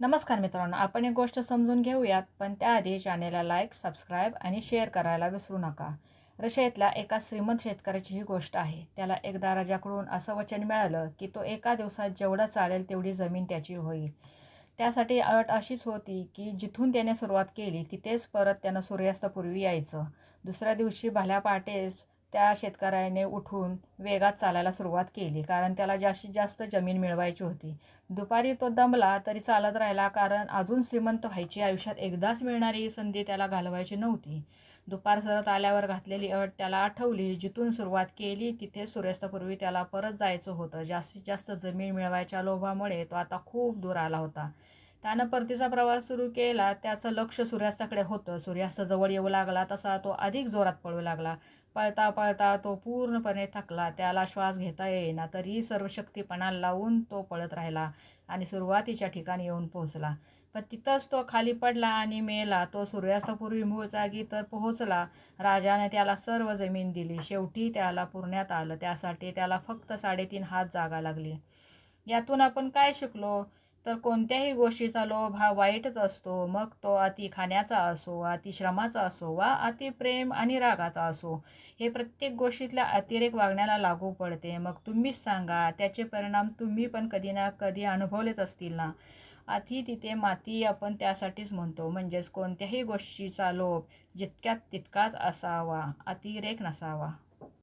नमस्कार मित्रांनो आपण एक गोष्ट समजून घेऊयात पण त्याआधी चॅनेलला लाईक सबस्क्राईब आणि शेअर करायला विसरू नका. रशियातल्या एका श्रीमंत शेतकऱ्याची ही गोष्ट आहे. त्याला एकदा राजाकडून असं वचन मिळालं की तो एका दिवसात जेवढं चालेल तेवढी जमीन त्याची होईल. त्यासाठी अट अशीच होती की जिथून त्याने सुरुवात केली तिथेच परत त्यानं सूर्यास्तापूर्वी यायचं. दुसऱ्या दिवशी भल्या पहाटेच त्या शेतकऱ्याने उठून वेगात चालायला सुरुवात केली कारण त्याला जास्तीत जास्त जमीन मिळवायची होती. दुपारी तो दमला तरी चालत राहिला कारण अजून श्रीमंत व्हायची आयुष्यात एकदाच मिळणारी संधी त्याला घालवायची नव्हती. दुपार सरत आल्यावर घातलेली अट त्याला आठवली जिथून सुरुवात केली तिथे सूर्यास्तापूर्वी त्याला परत जायचं होतं. जास्तीत जास्त जमीन मिळवायच्या लोभामुळे तो आता खूप दूर आला होता. त्यानं परतीचा प्रवास सुरू केला त्याचं लक्ष सूर्यास्ताकडे होतं. सूर्यास्त जवळ येऊ लागला तसा तो अधिक जोरात पळू लागला. पळता पळता तो पूर्णपणे थकला. त्याला श्वास घेता येईना तरी सर्वशक्तीपणा लावून तो पळत राहिला आणि सुरुवातीच्या ठिकाणी येऊन पोहोचला. पण तिथंच तो खाली पडला आणि मेला. तो सूर्यास्तापूर्वी मूळ जागी तर पोहोचला. राजाने त्याला सर्व जमीन दिली. शेवटी त्याला पुरण्यात आलं. त्यासाठी त्याला फक्त साडेतीन हात जागा लागली. यातून आपण काय शिकलो? तर कोणत्याही गोष्टीचा लोभ हा वाईटच असतो. मग तो अति खाण्याचा असो अति श्रमाचा असो वा अति प्रेम आणि रागाचा असो. हे प्रत्येक गोष्टीतल्या अतिरेक वागण्याला लागू पडते. मग तुम्हीच सांगा त्याचे परिणाम तुम्ही पण कधी ना कधी अनुभवलेच असतील ना? अति तिथे माती आपण त्यासाठीच म्हणतो. म्हणजेच कोणत्याही गोष्टीचा लोभ जितक्यात तितकाच असावा अतिरेक नसावा.